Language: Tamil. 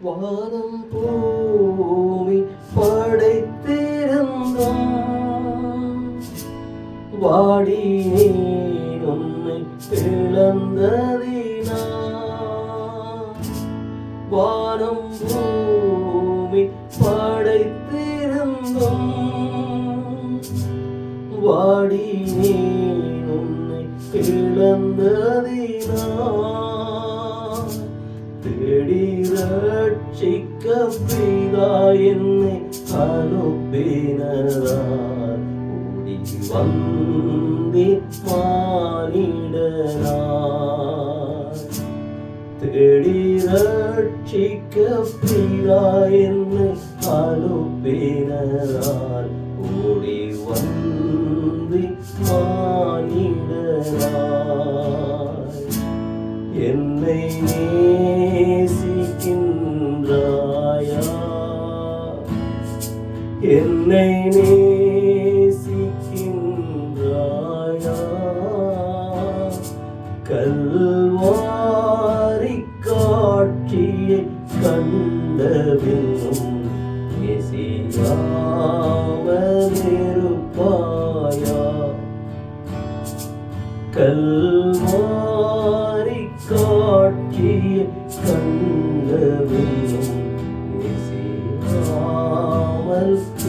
வானம் பூமி படைத்திருந்தும். வாடி நீர் உன்னை இழந்ததினா வானம் பூமி படைத்திருந்தும். வாடி நீர் உன்னை இழந்ததினா ரட்சிக்க பிதா என்னை அனுப்பினார் ஓடி வந்தி மானிடனார் தேடி ரட்சிக்க பிதா என்னை அனுப்பினார் ஓடி வந்தி மானிடனார் என்னை நேசிக்கின்றாயா என்னை நேசிக்கின்றாயா? கல்வாரி காட்சியை கண்டபின்னும் நேசியாமலிருப்பாயா? கல்வாரி காட்சியை கண்டபின்னும் claro